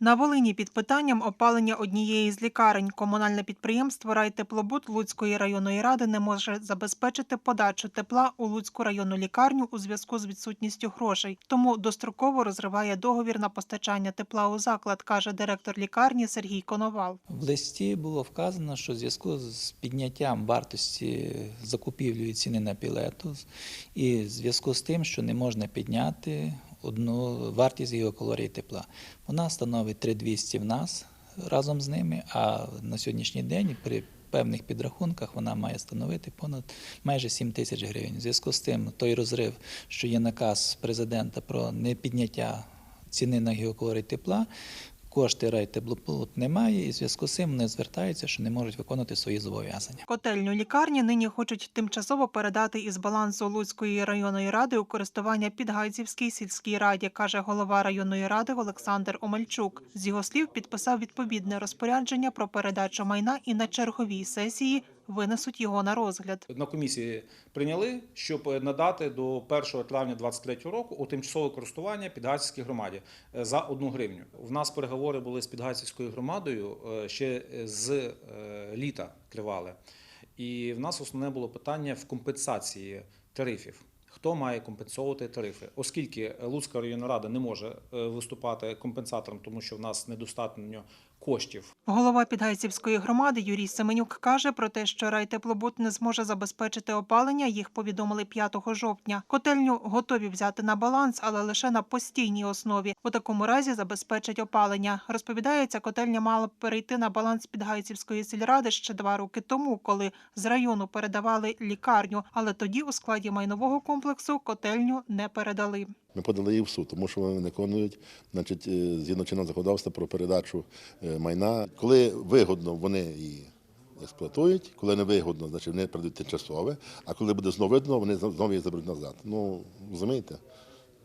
На Волині під питанням опалення однієї з лікарень комунальне підприємство Райтеплобут Луцької районної ради не може забезпечити подачу тепла у Луцьку районну лікарню у зв'язку з відсутністю грошей. Тому достроково розриває договір на постачання тепла у заклад, каже директор лікарні Сергій Коновал. В листі було вказано, що в зв'язку з підняттям вартості закупівлі ціни на пілету і в зв'язку з тим, що не можна підняти одну вартість гігакалорії тепла. Вона становить 3200 в нас разом з ними, а на сьогоднішній день при певних підрахунках вона має становити понад майже 7 тисяч гривень. У зв'язку з тим, той розрив, що є наказ президента про непідняття ціни на гігакалорії тепла, кошти райтеплоплут немає, і в зв'язку з цим вони звертаються, що не можуть виконувати свої зобов'язання. Котельню лікарні нині хочуть тимчасово передати із балансу Луцької районної ради у користування Підгайцівській сільській раді, каже голова районної ради Олександр Омельчук. З його слів підписав відповідне розпорядження про передачу майна і на черговій сесії винесуть його на розгляд. На комісії прийняли, щоб надати до 1 травня 2023 року у тимчасове користування Підгайцівській громаді е, за одну гривню. В нас переговори були з Підгайцівською громадою е, ще з е, літа тривали. І в нас основне було питання в компенсації тарифів. Хто має компенсовувати тарифи, оскільки Луцька районна рада не може виступати компенсатором, тому що в нас недостатньо коштів Голова Підгайцівської громади Юрій Семенюк каже про те, що райтеплобут не зможе забезпечити опалення. Їх повідомили 5 жовтня. Котельню готові взяти на баланс, але лише на постійній основі. У такому разі забезпечать опалення. Розповідається, котельня мала перейти на баланс Підгайцівської сільради ще два роки тому, коли з району передавали лікарню. Але тоді у складі майнового комплексу котельню не передали. Ми подали її в суд, тому що вони виконують значить, е, згідно чинного законодавства про передачу е, майна. Коли вигодно, вони її експлуатують, коли не вигодно, значить вони передають тимчасове, а коли буде знову видно, вони знову її заберуть назад. Ну, розумієте,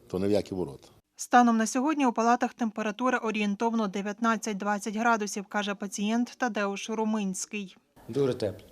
то не в які ворота. Станом на сьогодні у палатах температура орієнтовно 19-20 градусів, каже пацієнт Тадеуш Руминський. Дуже тепло.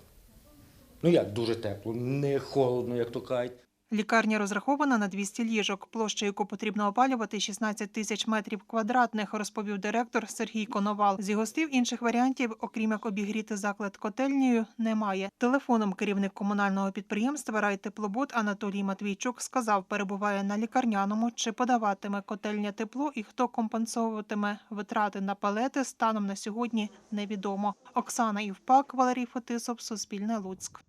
Ну як дуже тепло, не холодно, як то кажуть. Лікарня розрахована на 200 ліжок. Площа, яку потрібно опалювати, 16 тисяч метрів квадратних, розповів директор Сергій Коновал. З його слів, інших варіантів, окрім як обігріти заклад котельнею, немає. Телефоном керівник комунального підприємства Райтеплобут Анатолій Матвійчук сказав, перебуває на лікарняному, чи подаватиме котельня тепло і хто компенсовуватиме витрати на палети станом на сьогодні невідомо. Оксана Івпак, Валерій Фетисов, Суспільне Луцьк.